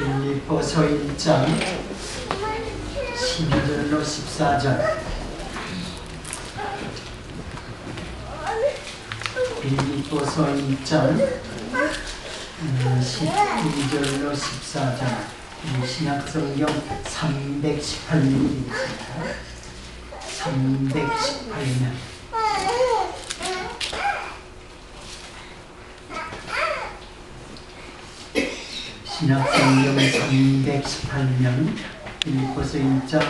빌립보서 1장 12절로 14절. 빌립보서 1장 12절로 14절. 신약성경 318면입니다. 318면 신약성경 318면 빌립보서 1장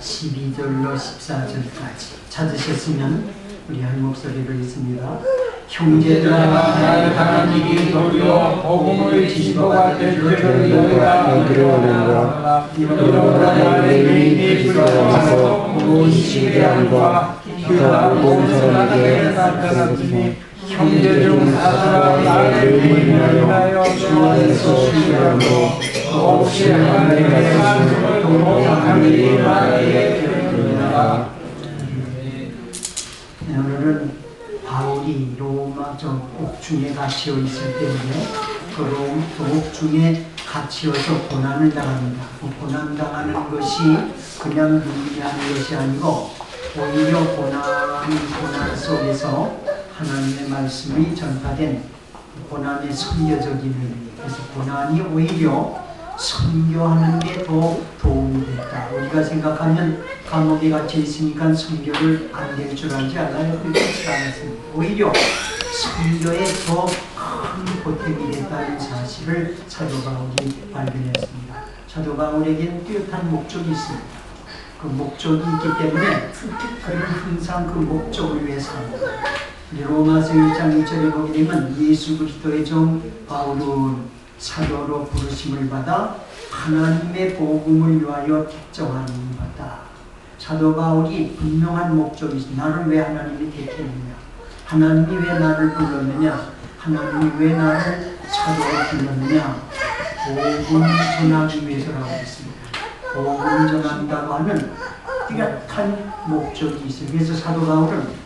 12절로 14절까지 찾으셨으면 우리 한 목소리로 읽습니다. 형제들아 나의 일이 도리어 복음을 될줄을 너희를 원한다. 이러므로 나의 의인이 불러와서 온 시대함과 기가 온 사람에게 나타났으니 형제 중 하나가 나를 위하여 주 안에서 쉬라고 없이 하나님의 네, 오늘은 바울이 로마 저 옥중에 갇혀 있을 때문에 그 로- 그 옥중에 갇혀서 고난을 당합니다. 그 고난 당하는 것이 그냥 눈리하는 것이 아니고 오히려 고난 고난 속에서 하나님의 말씀이 전파된 고난의 선교적인. 그래서 고난이 오히려 선교하는 게 더 도움이 됐다. 우리가 생각하면 감옥에 갇혀 있으니까 선교를 안 될 줄 알지 않아요? 그렇지 않았습니다. 오히려 선교에 더 큰 보탬이 됐다는 사실을 사도 바울이 발견했습니다. 사도 바울에게는 뚜렷한 목적이 있습니다. 그 목적이 있기 때문에 그는 항상 그 목적을 위해서 합니다. 로마서 1장 1절에 보게 되면 예수 그리스도의 종 바울은 사도로 부르심을 받아 하나님의 복음을 위하여 택정하는 바다. 사도 바울이 분명한 목적이 있어. 나를 왜 하나님이 택했느냐? 하나님이 왜 나를 불렀느냐? 하나님이 왜 나를 사도로 불렀느냐? 복음 전하기 위해서라고 했습니다. 복음 전한다고 하는 뚜렷한 목적이 있어요. 그래서 사도 바울은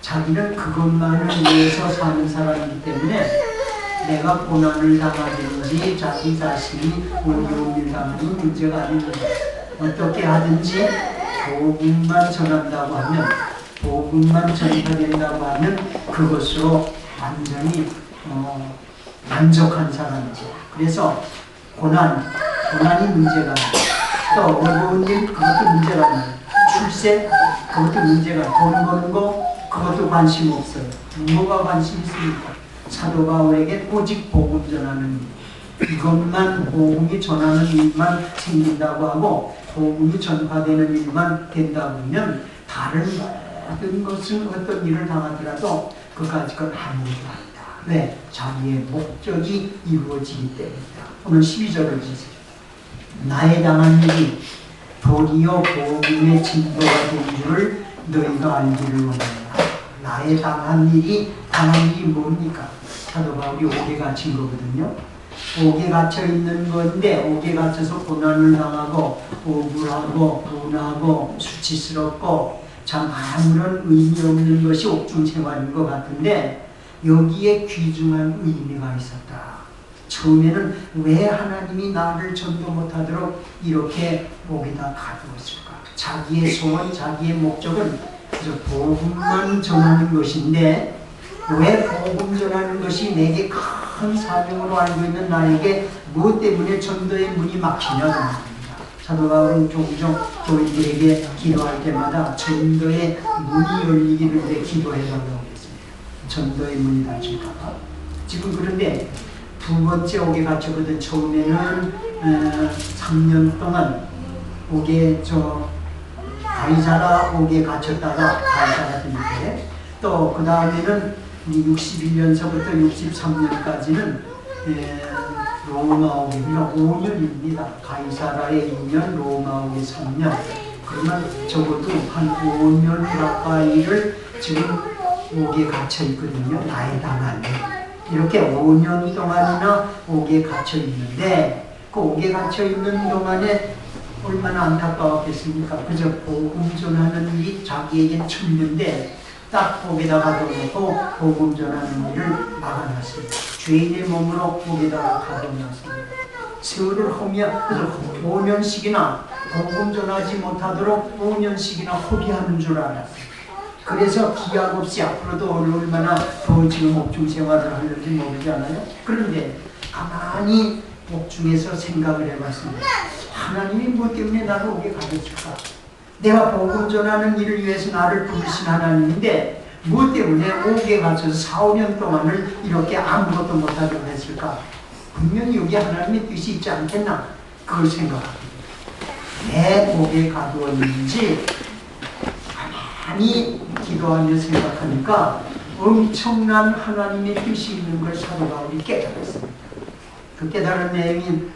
자기는 그것만을 위해서 사는 사람이기 때문에 내가 고난을 당하든지 자기 자신이 어려운 일 당하는 문제가 아닙니다. 어떻게 하든지 복음만 전한다고 하면 복음만 전파된다고 하면 그것으로 완전히 어, 만족한 사람이죠. 그래서 고난, 고난이 문제가 아니에요. 또 어려운 일 그것도 문제가 아니에요. 출세 그것도 문제가. 돈 버는 거 그것도 관심 없어요. 뭐가 관심 있습니까? 사도 바울에게 오직 복음 전하는 일. 이것만 복음이 전하는 일만 생긴다고 하고 복음이 전파되는 일만 된다고 하면 다른 모든 것은 어떤 일을 당하더라도 그까지 건 아무것도 아니다. 왜? 자기의 목적이 이루어지기 때문이다. 오늘 12절을 보세요. 나의 당한 일이 도리어 복음의 진보가 된 줄을 너희가 알기를 원한다. 나의 당한 일이 당한 일이 뭡니까? 사도 바울이 옥에 갇힌 거거든요. 옥에 갇혀 있는 건데 옥에 갇혀서 고난을 당하고 억울하고 분하고 수치스럽고 참 아무런 의미 없는 것이 옥중 생활인 것 같은데 여기에 귀중한 의미가 있었다. 처음에는 왜 하나님이 나를 전도 못하도록 이렇게 옥에다 가두었을까? 자기의 소원, 자기의 목적은 그저 복음만 전하는 것인데 왜 복음 전하는 것이 내게 큰 사명으로 알고 있는 나에게 무엇 때문에 전도의 문이 막히냐고 말입니다. 사도 바울은 종종 교인들에게 기도할 때마다 전도의 문이 열리기를 위해 기도해달라고 했습니다. 전도의 문이 닫힐까봐. 지금 그런데 두 번째 옥에 갇혔거든. 처음에는 어, 3년 동안 옥에 저 가이사라 옥에 갇혔다가 가이사라 들리게 또그 다음에는 61년서부터 63년까지는 로마 옥에 그냥 5년입니다. 가이사라의 2년, 로마 옥에 3년. 그러면 적어도 한 5년 가까이를 지금 옥에 갇혀 있거든요. 나의 당한 이렇게 5년 동안이나 옥에 갇혀 있는데 그 옥에 갇혀 있는 동안에 얼마나 안타까웠겠습니까? 그저 복음 전하는 일이 자기에겐 천문데 딱 옥에다 가둬놓고 복음 전하는 일을 막아놨습니다. 죄인의 몸으로 옥에다가 가둬놨습니다. 세월을 허미하 그래서 5년씩이나 복음 전하지 못하도록 5년씩이나 허비하는 줄 알았어요. 그래서 기약 없이 앞으로도 얼마나 더 지금 옥중 생활을 하는지 모르잖아요. 그런데 가만히 옥중에서 생각을 해봤습니다. 하나님이 뭐 때문에 나를 오게 가르칠까? 내가 복음 전하는 일을 위해서 나를 부르신 하나님인데 뭐 때문에 오게 가셔서 4, 5년 동안을 이렇게 아무것도 못하도록 했을까? 분명히 여기 하나님의 뜻이 있지 않겠나? 그걸 생각합니다. 내 목에 가두었는지 가만히 기도하며 생각하니까 엄청난 하나님의 뜻이 있는 걸 사도 바울이 깨달았습니다. 그 깨달은 내용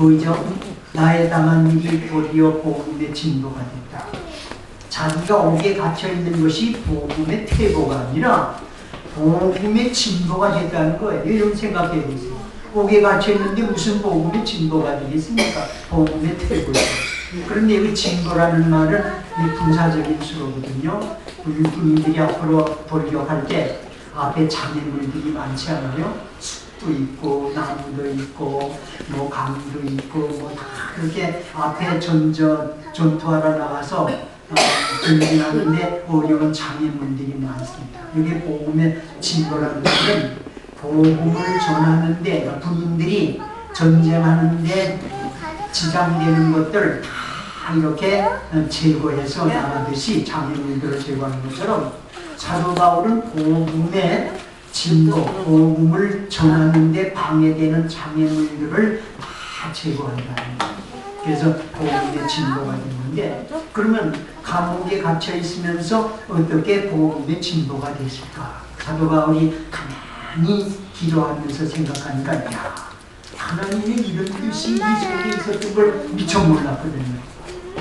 이 뭐죠? 나의 당한 일이 도리어 복음의 진보가 됐다. 자기가 옥에 갇혀 있는 것이 복음의 퇴보가 아니라 복음의 진보가 됐다는 거예요. 이런 생각해 보세요. 옥에 갇혀 있는데 무슨 복음의 진보가 되겠습니까? 복음의 퇴보죠. 그런데 그 진보라는 말은 이 분사적인 수로거든요. 우리 군인들이 앞으로 돌격할 때 앞에 장애물들이 많지 않아요? 숲도 있고 나무도 있고 뭐 강도 있고 뭐 다 그렇게 앞에 전전 전투하러 나가서 어, 전진하는데 어려운 장애물들이 많습니다. 이게 복음의 진보라는 것은 복음을 전하는데 군인들이 전쟁하는데 지장되는 것들 다 이렇게 제거해서 나가듯이 장애물들을 제거하는 것처럼 사도 바울은 복음의 진보, 복음을 전하는데 방해되는 장애물들을 다 제거한다는 거예요. 그래서 복음의 진보가 되는데 그러면 감옥에 갇혀 있으면서 어떻게 복음의 진보가 됐을까? 사도 바울이 가만히 기도하면서 생각하니까 야 하나님의 이런 뜻이 이 속에 있었던 걸 미처 몰랐거든요.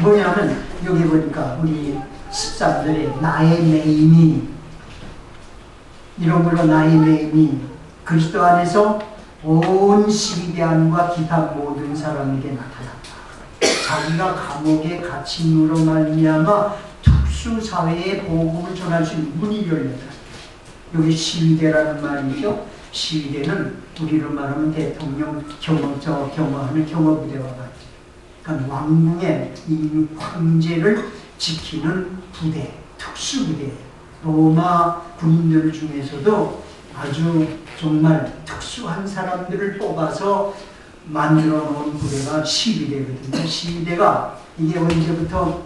뭐냐면 여기 보니까 우리 13절에 나의 메인이 이런 걸로 나의 메인이 그리스도 안에서 온 시대안과 기타 모든 사람에게 나타났다. 자기가 감옥에 갇힘으로 말미암아 특수 사회에 복음을 전할 수 있는 문이 열렸다. 여기 시위대라는 말이죠. 시위대는 우리로 말하면 대통령 경호 저 경호하는 경호부대와 같죠. 그러니까 왕궁의 이 황제를 지키는 부대, 특수부대. 로마 군인들 중에서도 아주 정말 특수한 사람들을 뽑아서 만들어 놓은 부대가 시위대거든요. 시위대가 이게 언제부터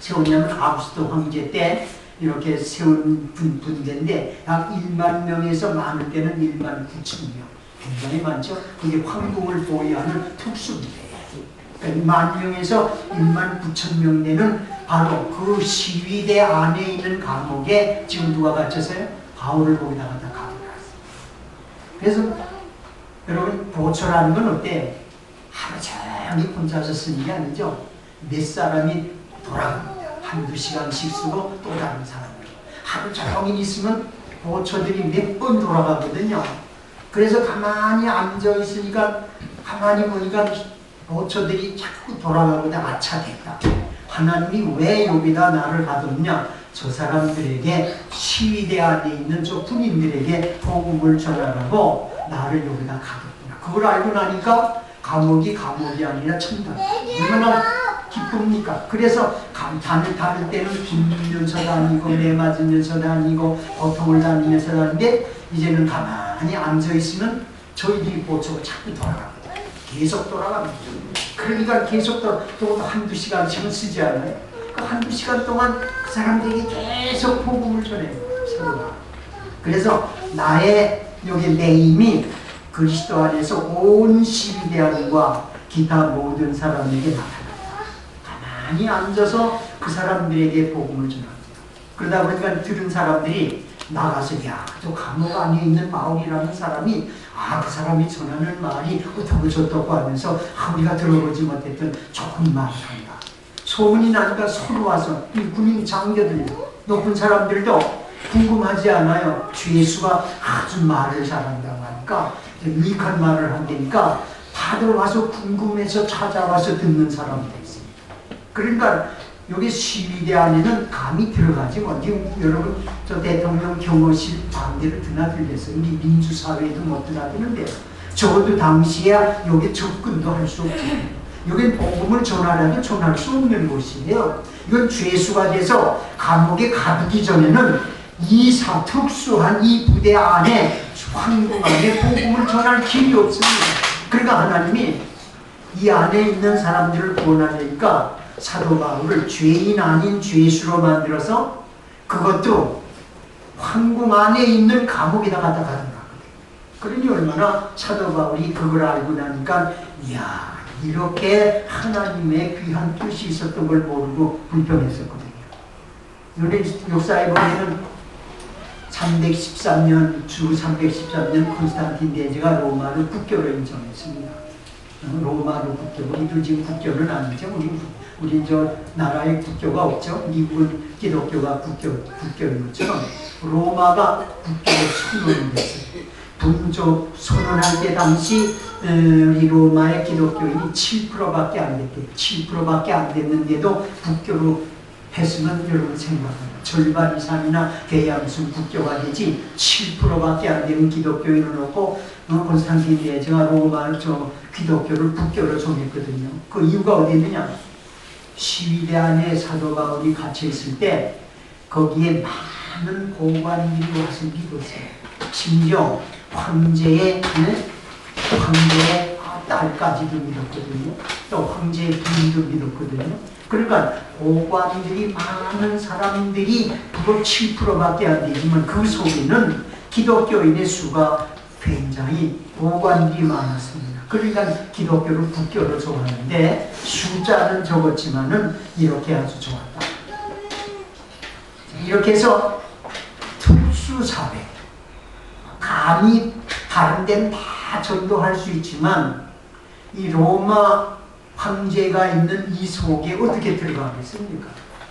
세웠냐면 아우스트 황제 때 이렇게 세운 분, 분대인데 약 1만 명에서 많을 때는 1만 9천 명. 굉장히 많죠. 그게 황궁을 보유하는 특수부대예요. 그러니까 만 명에서 1만 9천 명 되는 바로 그 시위대 안에 있는 감옥에 지금 누가 갇혔어요? 바울을 거기다가 다 가둬놨어요. 그래서 여러분 보초라는 건 어때요? 하루 종일 혼자서 쓰는 게 아니죠. 몇 사람이 돌아갑니다. 한두 시간씩 쓰고 또 다른 사람들. 하루 종일 있으면 보초들이 몇 번 돌아가거든요. 그래서 가만히 앉아 있으니까 가만히 보니까 보초들이 자꾸 돌아가거든 아차 됐다. 하나님이 왜 여기다 나를 가뒀냐? 저 사람들에게 시위대 안에 있는 저 군인들에게 복음을 전하라고 나를 여기다 가뒀구나. 그걸 알고 나니까 감옥이 감옥이 아니라 천당. 얼마나 기쁩니까? 그래서 감탄을 다를 때는 굶으면서 다니고 매 맞으면서 다니고 고통을 다니면서 다니는데 이제는 가만히 앉아 있으면 저희들이 보초가 자꾸 돌아갑니다. 계속 돌아갑니다. 그러니까 계속 또, 또 한두 시간씩은 쓰지 않아요? 그 한두 시간 동안 그 사람들에게 계속 복음을 전해요. 그래서 나의 여기 메임이 그리스도 안에서 온 시대안과 기타 모든 사람에게 나타난다. 가만히 앉아서 그 사람들에게 복음을 전합니다. 그러다 보니까 들은 사람들이 나가서 야, 저 감옥 안에 있는 마을이라는 사람이 아, 그 사람이 전하는 말이 어떻고 저떻고 하면서 아, 우리가 들어보지 못했던 좋은 말을 한다. 소문이 나니까 서로 와서 이 군인 장교들, 높은 사람들도 궁금하지 않아요. 죄수가 아주 말을 잘한다고 하니까 유익한 말을 한다니까 다들 와서 궁금해서 찾아와서 듣는 사람들이 있습니다. 그러니까 여기 시위대 안에는 감이 들어가지 뭐 여러분 저 대통령 경호실 반대로 드나들겠어요. 우리 민주사회에도 못 드나드는데 적어도 당시에 여기 접근도 할 수 없죠. 여긴 복음을 전하려면 전할 수 없는 곳이에요. 이건 죄수가 돼서 감옥에 가두기 전에는 이 사, 특수한 이 부대 안에 황궁 안에 복음을 전할 길이 없습니다. 그러니까 하나님이 이 안에 있는 사람들을 구원하니까 사도 바울을 죄인 아닌 죄수로 만들어서 그것도 황궁 안에 있는 감옥에다 갖다 가둔다. 그러니 얼마나 사도 바울이 그걸 알고 나니까 이야 이렇게 하나님의 귀한 뜻이 있었던 걸 모르고 불평했었거든요. 역사에 보면은 313년 주 313년 콘스탄틴 대제가 로마를 국교로 인정했습니다. 어, 로마로 국교. 우리도 지금 국교는 아니죠. 우리 우리 저 나라의 국교가 없죠. 미국은 기독교가 국교 국교인 것처럼 로마가 국교를 선언을 했어요. 분조 선언할 때 당시 어, 우리 로마의 기독교인이 7%밖에 안 됐대요. 7%밖에 안 됐는데도 국교로 했으면 여러분 생각해요. 절반 이상이나 대양수 국교가 되지 7%밖에 안 되는 기독교인을 놓고 어, 콘스탄틴 대제가 로마 저 기독교를 국교로 정했거든요. 그 이유가 어디 있느냐? 시위대 안에 사도 바울이 갇혀 있을 때 거기에 많은 고관들이 와서 믿었어요. 심지어 황제의 네? 황제의 딸까지도 믿었거든요. 또 황제의 부인도 믿었거든요. 그러니까 고관들이 많은 사람들이 그거 7%밖에 안 되지만 그 속에는 기독교인의 수가 굉장히 고관들이 많았습니다. 그러니까 기독교를 국교로 정하는데 숫자는 적었지만은 이렇게 아주 좋았다. 이렇게 해서 특수사회 감히 다른 데는 다 전도할 수 있지만 이 로마 황제가 있는 이 속에 어떻게 들어가겠습니까?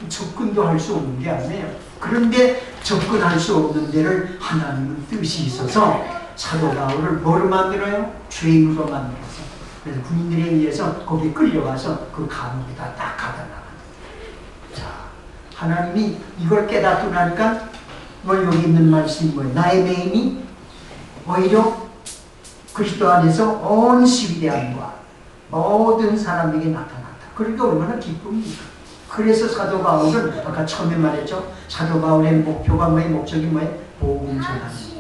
접근도 할 수 없는 게 아니에요. 그런데 접근할 수 없는 데를 하나님은 뜻이 있어서 사도 바울을 뭐로 만들어요? 죄인으로 만들어서. 그래서 군인들에 의해서 거기 끌려가서 그 감옥에다 딱 가다 나가는 자, 하나님이 이걸 깨닫고 나니까 뭐 여기 있는 말씀이 뭐예요? 나의 메인이 오히려 그리스도 안에서 온 시위대안과 모든 사람에게 나타났다. 그러니까 얼마나 기쁩니까? 그래서 사도 바울은 아까 처음에 말했죠. 사도 바울의 목표가 뭐예요? 목적이 뭐예요? 복음 전하는.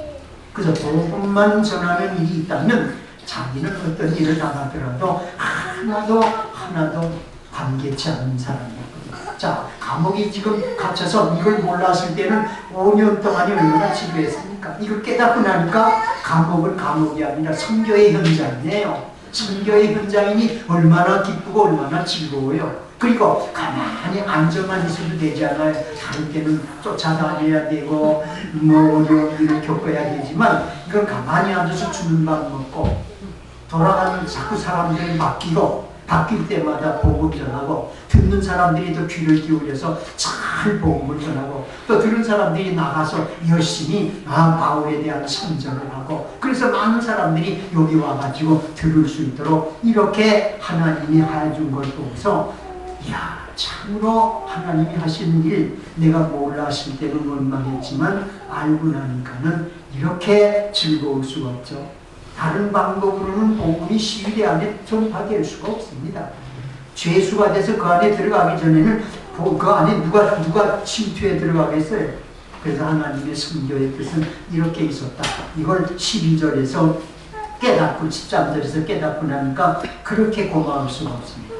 그래서 복음만 전하는 일이 있다면 자기는 어떤 일을 당하더라도 하나도 하나도 관계치 않는 사람이었거든요. 자, 감옥이 지금 갇혀서 이걸 몰랐을 때는 5년 동안이 얼마나 지루했습니까? 이걸 깨닫고 나니까 감옥은 감옥이 아니라 선교의 현장이에요. 선교의 현장이니 얼마나 기쁘고 얼마나 즐거워요. 그리고 가만히 앉아만 있어도 되지 않아요. 다른 때는 쫓아다녀야 되고 뭐 어려운 일을 겪어야 되지만 이건 가만히 앉아서 주는 밥 먹고 돌아가는 자꾸 사람들이 바뀌고 바뀔 때마다 복음 전하고 듣는 사람들이 더 귀를 기울여서 잘 복음을 전하고 또 들은 사람들이 나가서 열심히 아 바울에 대한 선전을 하고 그래서 많은 사람들이 여기 와가지고 들을 수 있도록 이렇게 하나님이 해준 걸 보고서 야 참으로 하나님이 하시는 일 내가 몰랐을 때는 원망했지만 알고 나니까는 이렇게 즐거울 수가 없죠. 다른 방법으로는 복음이 시위대 안에 전파될 수가 없습니다. 죄수가 돼서 그 안에 들어가기 전에는 그- 그 안에 누가 누가 침투해 들어가겠어요. 그래서 하나님의 성교의 뜻은 이렇게 있었다. 이걸 12절에서 깨닫고 13절에서 깨닫고 나니까 그렇게 고마울 수가 없습니다.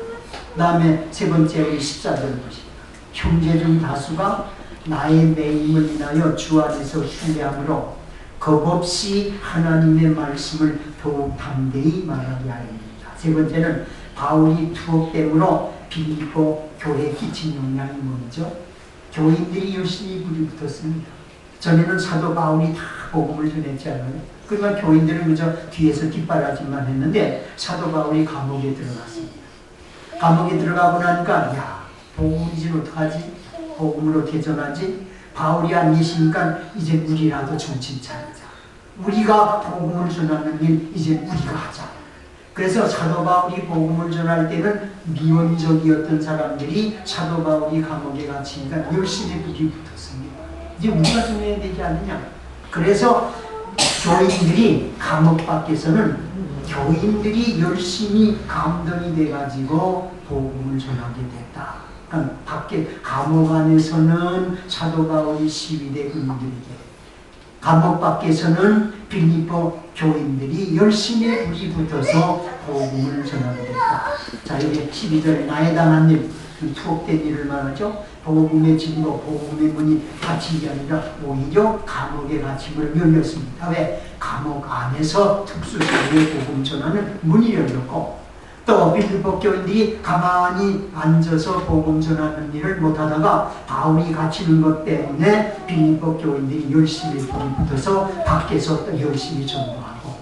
다음에 세 번째 우리 14절 보십니다. 형제 중 다수가 나의 매임을 인하여 주 안에서 신뢰함으로 겁없이 하나님의 말씀을 더욱 담대히 말하게 하입니다. 세 번째는 바울이 투옥됨으로 빌리포 교회 끼친 영향이 뭐죠? 교인들이 열심히 불이 붙었습니다. 전에는 사도 바울이 다 복음을 전했지 않아요? 그러면 교인들은 그저 뒤에서 뒷바라지만 했는데 사도 바울이 감옥에 들어갔습니다. 감옥에 들어가고 나니까 야 복음이지 어떡하지? 복음을 어떻게 전하지? 바울이 안 계시니까 이제 우리라도 정신 차리자. 우리가 복음을 전하는 일 이제 우리가 하자. 그래서 사도 바울이 복음을 전할 때는 미원적이었던 사람들이 사도 바울이 감옥에 갇히니까 열심히 불이 붙었습니다. 이제 우리가 전해야 되지 않느냐. 그래서 교인들이 감옥 밖에서는 교인들이 열심히 감동이 돼가지고 복음을 전하게 됐다. 그러니까 밖에 감옥 안에서는 사도 바울이 시위대 군인들에게 감옥 밖에서는 빌리포 교인들이 열심히 불이 붙어서 복음을 전하게 됐다. 자 여기 12절에 나에 당한 일, 그 투옥된 일을 말하죠. 복음의 진보, 복음의 문이 닫힌 게 아니라 오히려 감옥의 갇힘을 열렸습니다. 왜? 감옥 안에서 특수사회의 복음 전하는 문이 열렸고 또 빌리포 교인들이 가만히 앉아서 복음 전하는 일을 못하다가 바울이 갇히는 것 때문에 빌리포 교인들이 열심히 붙어서 밖에서 또 열심히 전도하고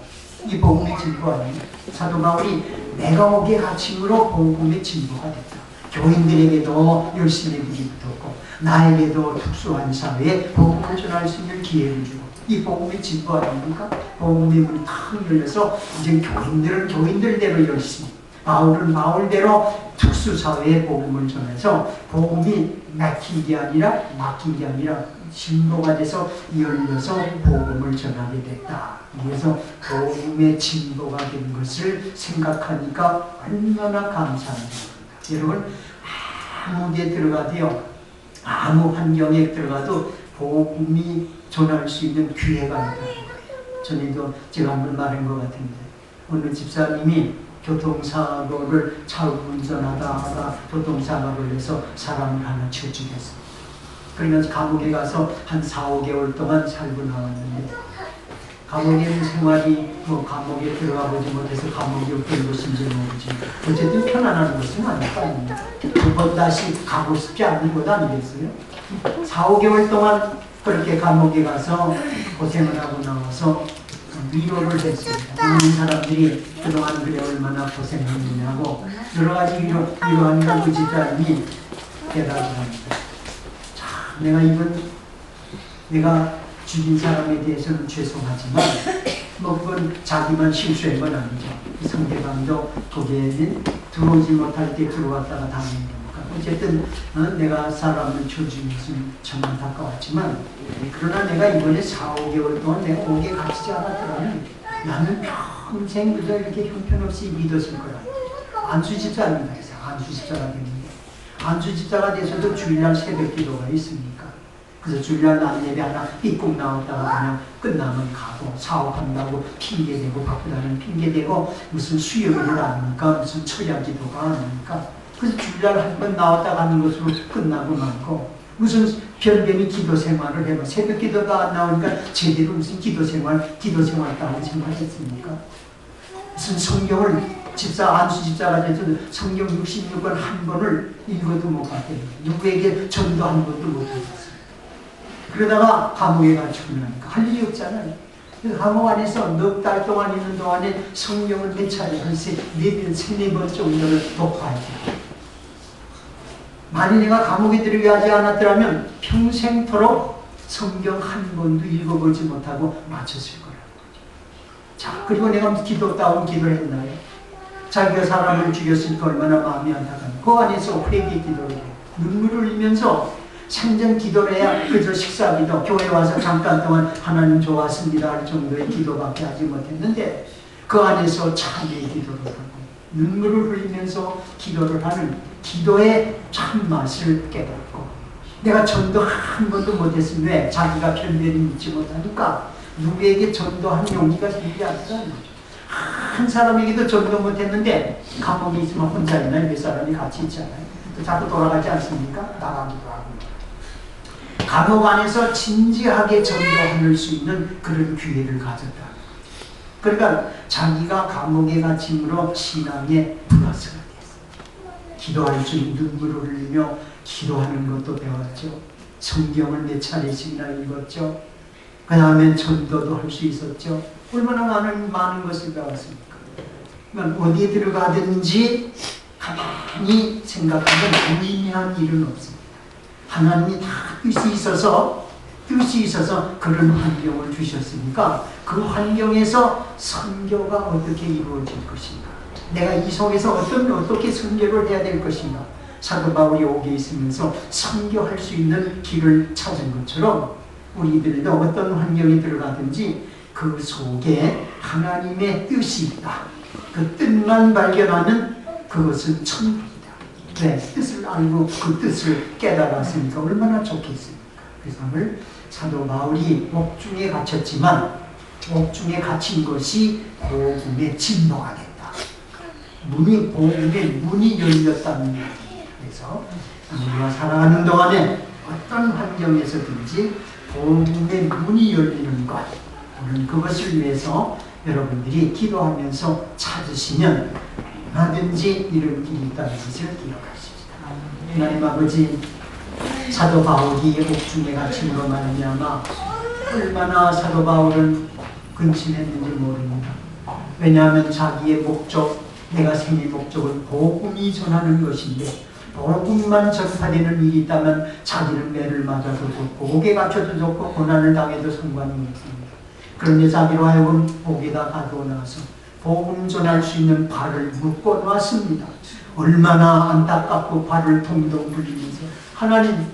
이 복음의 진보 아니에요. 사도 바울이 내가 오게 갇힘으로 복음의 진보가 됐다. 교인들에게도 열심히 불이 붙었고 나에게도 특수한 사회에 복음을 전할 수 있는 기회를 주고 이 복음의 진보 아닙니까? 복음의 문이 탁 열려서 이제 교인들은 교인들대로 열심히 바울은 바울대로 특수사회의 복음을 전해서 복음이 막힌 게 아니라 막힌 게 아니라 진보가 돼서 열려서 복음을 전하게 됐다. 그래서 복음의 진보가 된 것을 생각하니까 얼마나 감사합니다. 여러분 아무 데 들어가도요 아무 환경에 들어가도 복음이 전할 수 있는 기회가 있다는 거예요. 전에도 제가 한번 말한 것 같은데 어느 집사님이 교통사고를 차 운전하다가 교통사고를 해서 사람을 하나 쳐 죽였어요. 그러면서 감옥에 가서 한 4, 5개월 동안 살고 나왔는데 감옥에 생활이 뭐 감옥에 들어가 보지 못해서 감옥이 어떤 것인지 모르지 어쨌든 편안한 것은 아닐 거 아닙니까 두번 다시 가고 싶지 않은 것 아니겠어요? 4, 5개월 동안 그렇게 감옥에 가서 고생을 하고 나와서 위로를 했습니다. 많은 사람들이 그동안 그래 얼마나 고생했느냐고 여러 가지 위로, 위로하니까 그 집사님이 대답을 합니다. 자, 내가 이번 내가 죽인 사람에 대해서는 죄송하지만 뭐 그건 자기만 실수한 건 아니죠. 상대방도 거기에는 들어오지 못할 때 들어왔다가 당한 거니까. 어쨌든 어, 내가 사람을 것은 참 안타까웠지만 그러나 내가 이번에 4, 5개월 동안 내가 오게 갇히지 않았더라면 나는 평생 그저 이렇게 형편없이 믿었을 거야. 안수집사입니다. 안수집사가 됐는데 안수집사가 돼서도 주일날 새벽 기도가 있습니까? 그래서 주일날 난 예배 하나 삐꼭 나왔다가 그냥 끝나면 가고 사업한다고 핑계대고 바쁘다는 핑계대고 무슨 수요일을 아닙니까? 무슨 처야 기도가 아닙니까? 그래서 주일날 한 번 나왔다 가는 것으로 끝나고 말고 무슨 변변히 기도 생활을 해봐 새벽 기도가 안 나오니까 제대로 무슨 기도 생활 기도 생활 따로 생활했습니까? 무슨 성경을 집사 안수 집사가 돼서 성경 66권 한 번을 읽어도 못 봤대요. 누구에게 전도 한 번도 못 했어요. 그러다가 감옥에 갇히고 나니까 할 일이 없잖아요. 그래서 감옥 안에서 넉 달 동안 있는 동안에 성경을 몇 차례 한세 네 번 세네 번 정도를 독파해요. 만일 내가 감옥에 들어가지 않았더라면 평생토록 성경 한 번도 읽어보지 못하고 마쳤을 거라는. 자, 그리고 내가 기도다운 기도를 했나요? 자기가 사람을 죽였으니까 얼마나 마음이 안타까워. 그 안에서 회개 기도를 해요. 눈물을 흘리면서 생전 기도를 해야 그저 식사 기도, 교회 와서 잠깐 동안 하나님 좋았습니다 할 정도의 기도밖에 하지 못했는데 그 안에서 참의 기도를 하고 눈물을 흘리면서 기도를 하는 기도의 참맛을 깨닫고 내가 전도 한 번도 못했으면 왜? 자기가 편견이 믿지 못하니까 누구에게 전도한 용기가 생기지 거죠. 한 사람에게도 전도 못했는데 감옥에 있으면 혼자 있나 몇 사람이 같이 있잖아요. 또 자꾸 돌아가지 않습니까? 나가기도 하고. 감옥 안에서 진지하게 전도할 수 있는 그런 기회를 가졌다. 그러니까 자기가 감옥에 갇힘으로 신앙의 플러스가 됐어. 기도할 줄 눈물을 흘리며 기도하는 것도 배웠죠. 성경을 몇 차례씩이나 읽었죠. 그 다음에 전도도 할 수 있었죠. 얼마나 많은, 많은 것을 배웠습니까? 그러니까 어디에 들어가든지 가만히 생각하면 무의미한 일은 없습니다. 하나님이 다 뜻이 있어서 뜻이 있어서 그런 환경을 주셨으니까 그 환경에서 선교가 어떻게 이루어질 것인가? 내가 이 속에서 어떤 어떻게 선교를 해야 될 것인가? 사도 바울이 오게 있으면서 선교할 수 있는 길을 찾은 것처럼 우리들도 어떤 환경에 들어가든지 그 속에 하나님의 뜻이 있다. 그 뜻만 발견하는 그것은 천국이다. 네, 뜻을 알고 그 뜻을 깨달았으니까 얼마나 좋겠습니까? 그래서 오늘 사도 바울이 옥중에 갇혔지만 옥중에 갇힌 것이 복음의 진보가 됐다. 문이 복음의 문이 열렸다는 얘기예요. 그래서 우리가 살아가는 동안에 어떤 환경에서든지 복음의 문이 열리는 것 오늘 그것을 위해서 여러분들이 기도하면서 찾으시면 얼마든지 이런 길이 있다는 것을 기억하십시다. 하나님 아버지 사도 바울이 옥중에 갇힘으로 말미암아 얼마나 사도 바울은 근심했는지 모릅니다. 왜냐하면 자기의 목적, 내가 생긴 목적은 복음이 전하는 것인데 복음만 전파되는 일이 있다면 자기는 매를 맞아도 좋고 옥에 갇혀도 좋고 고난을 당해도 상관이 없습니다. 그런데 자기로 하여금 옥에다 가두어 놔서 복음 전할 수 있는 발을 묶어 놨습니다. 얼마나 안타깝고 발을 동동 굴리면서 하나님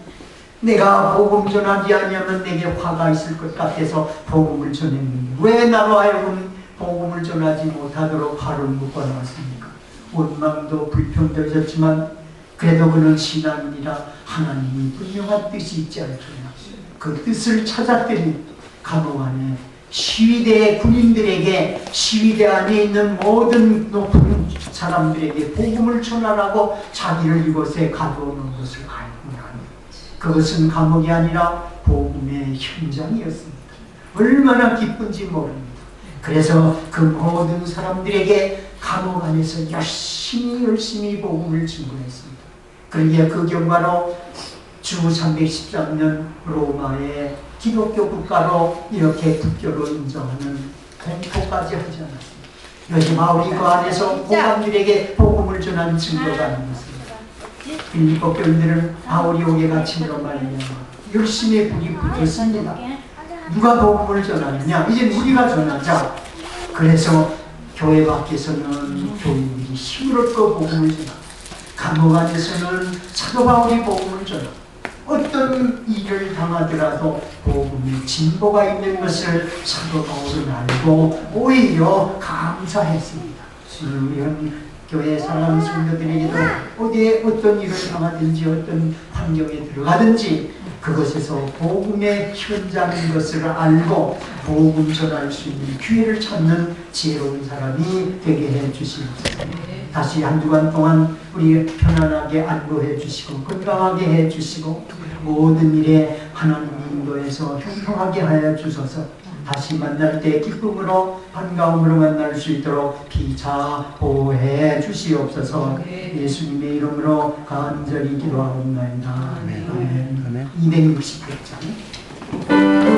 내가 복음 전하지 아니하면 내게 화가 있을 것 같아서 복음을 전했는데 왜 나로 하여금 복음을 전하지 못하도록 발을 묶어 놨습니까? 원망도 불평도 있었지만 그래도 그는 신앙이라 하나님이 분명한 뜻이 있지 않겠나 그 뜻을 찾았더니 감옥 안에 시위대 군인들에게 시위대 안에 있는 모든 높은 사람들에게 복음을 전하라고 자기를 이곳에 가두어 놓은 것을 나니 그것은 감옥이 아니라 복음의 현장이었습니다. 얼마나 기쁜지 모릅니다. 그래서 그 모든 사람들에게 감옥 안에서 열심히 열심히 복음을 증거했습니다. 그러기에 그 결과로 주 313년 로마의 기독교 국가로 이렇게 국교로 인정하는 공포까지 하지 않았습니다. 여기 바울이 그 안에서 고관들에게 복음을 전하는 증거가 있는 것입니다. 빌립보 교인들은 바울이 오게 갇힘으로 말미암아 열심히 불이 붙었습니다. 누가 복음을 전하느냐? 이제 우리가 전하자. 그래서 교회 밖에서는 교인들이 힘을 얻고 복음을 전하고 감옥 안에서는 사도 바울이 복음을 전하고 어떤 일을 당하더라도 복음의 진보가 있는 것을 사도 바울은 알고 오히려 감사했습니다. 우리 교회 사랑하는 성도들에게도 어디에 어떤 일을 당하든지 어떤 환경에 들어가든지 그것에서 복음의 현장인 것을 알고 복음 전할 수 있는 기회를 찾는 지혜로운 사람이 되게 해 주시옵소서. 다시 한 주간 동안 우리 편안하게 안도해 주시고 건강하게 해 주시고 모든 일에 하나님 인도에서 형통하게 하여 주소서. 다시 만날 때 기쁨으로 반가움으로 만날 수 있도록 피차 보호해 주시옵소서. 예수님의 이름으로 간절히 기도하옵나이다. 아멘. 260장. 세상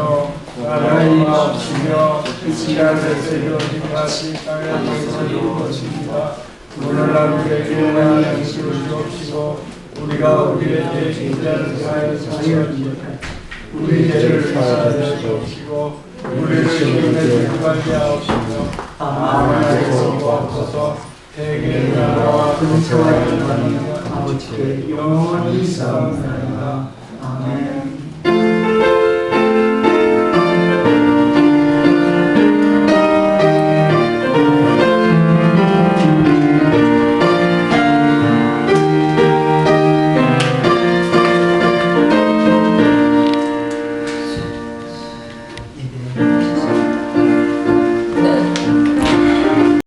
주시며 나라의 마옵시며 시간에서 이루어진 같이 땅에서 이루어집니다 오늘날 우리에게 양식을 주옵시고 우리가 우리의 죄인자를 사하여 우리 죄를 사하여 주옵시고 우리를 시험에 들어가게 하옵시며 하나님께서 도와주소서 대개 나라와 근처와 영원히 있사옵나이다. 아멘.